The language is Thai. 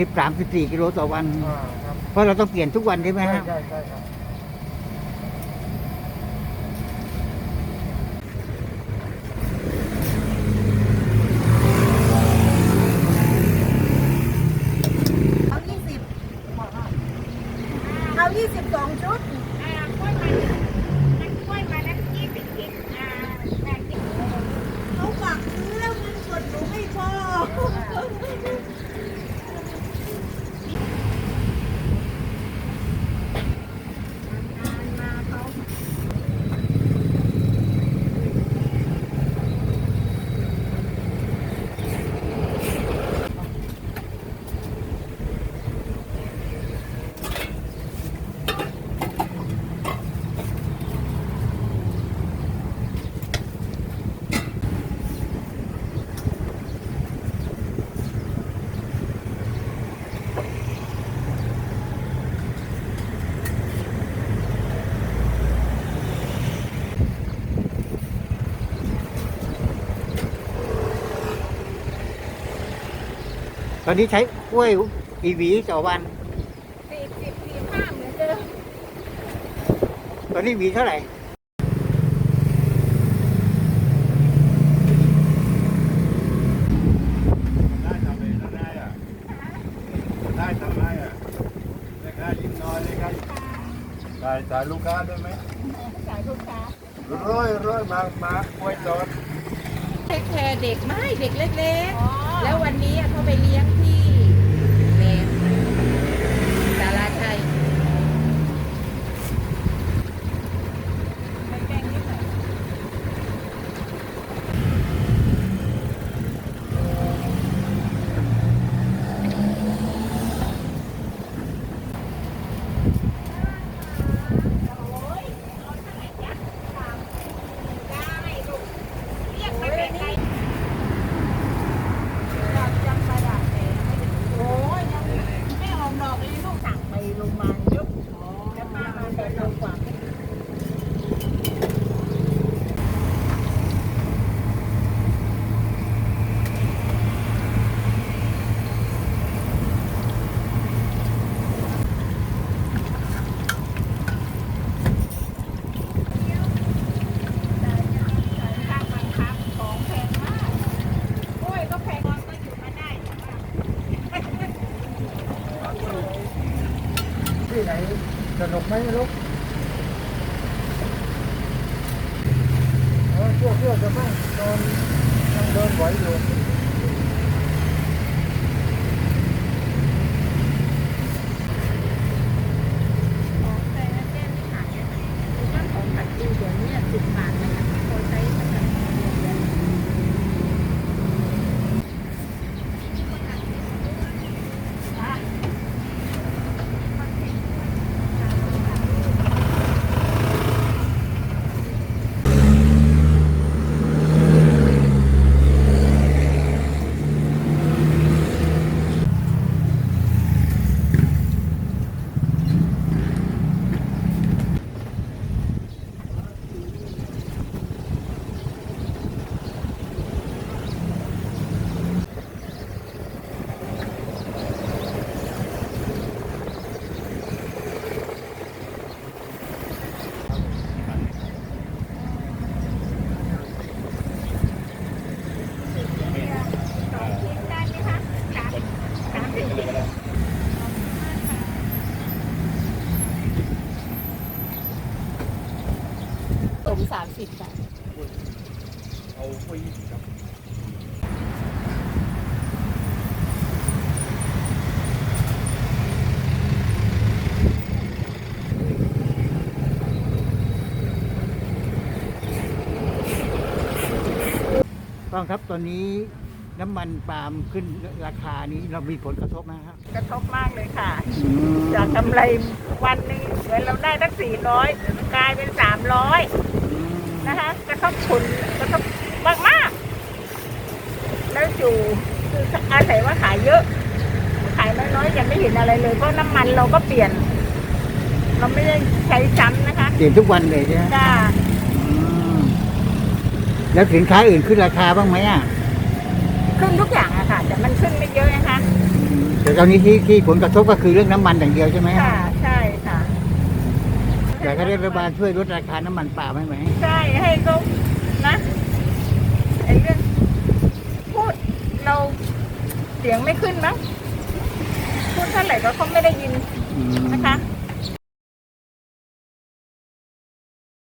สิบสามสิบสี่กิโลต่อวัน อ่าครับเพราะเราต้องเปลี่ยนทุกวันใช่ไหมใช่ฮะ ใช่ใช่ครับ เอายี่สิบเอายี่สิบสองชุด อ่ากล้วยมันนักกล้วยมาแล้วยี่สิบกินอ่าแปดสิบ เขาฝากซื้อแล้วเงินสดหนูไม่พอ มาเขา ตอนนี้ใช้กล้วยกี่หวีต่อวันสี่สิบสี่ห้าเหมือนเดิมตอนนี้หวีเท่าไหร่ได้ทำเลยได้อะได้ทำไรอะได้ค่ายิ้มน้อยได้ค่าจ่ายจ่ายลูกค้าได้ไหมจ่ายลูกค้าร้อยร้อยมามาควยจอดเทคแคร์เด็กไม่เด็กเล็กๆ แล้ววันนี้เขาไปเลี้ยงที่แหลมสาราชัย ได้ลูกเรียกไม่เป็นไร โอ้ยยังไม่ออกดอกเลยลูกสั่งไปโรงพยาบาลยุบแล้วมามาแต่ลงกว่า ข้างบังคับของแพงมากกล้วยก็แพงก็อยู่มาได้แต่ว่า ที่ไหน สนุกไหมลูกเออเชื่อเชื่อจะบ้างตอนยังเดินไหวอยู่ ของแพงแก้ไม่ขายอะคือว่าของผัดจีนเดี๋ยวนี้สิบบาทนะคะคนใช้ผัดจีนเดือน สองชิ้นได้ไหมคะสามสามสิบ สมสามสิบบาท เอาฟรีครับต้องครับตอนนี้น้ำมันปาล์มขึ้นราคานี้เรามีผลกระทบไหมครับกระทบมากเลยค่ะ จากกำไรวันหนึ่งเหมือนเราได้ตั้งสี่ร้อยกลายเป็นสามร้อย นะคะกระทบทุนกระทบมากมากๆแล้วอยู่คืออาศัยว่าขายเยอะ ขายน้อยๆยังไม่เห็นอะไรเลยเพราะน้ำมันเราก็เปลี่ยน เราไม่ได้ใช้ซ้ำนะคะเปลี่ยนทุกวันเลยใช่ไหมจ้าอืมแล้วสินค้าอื่นขึ้นราคาบ้างไหมอะขึ้นทุกอย่างอะค่ะ แต่มันขึ้นไม่เยอะนะคะอืมแต่ตอนนี้ที่ที่ผลกระทบก็คือเรื่องน้ำมันอย่างเดียวใช่ไหมค่ะใช่ค่ะ อยากให้รัฐบาลช่วยลดราคาน้ำมันปาล์มให้ไหมใช่ให้เขานะไอ้เรื่องพูดเราเสียงไม่ขึ้นมั้งพูดเท่าไหร่ก็เขาไม่ได้ยินนะคะ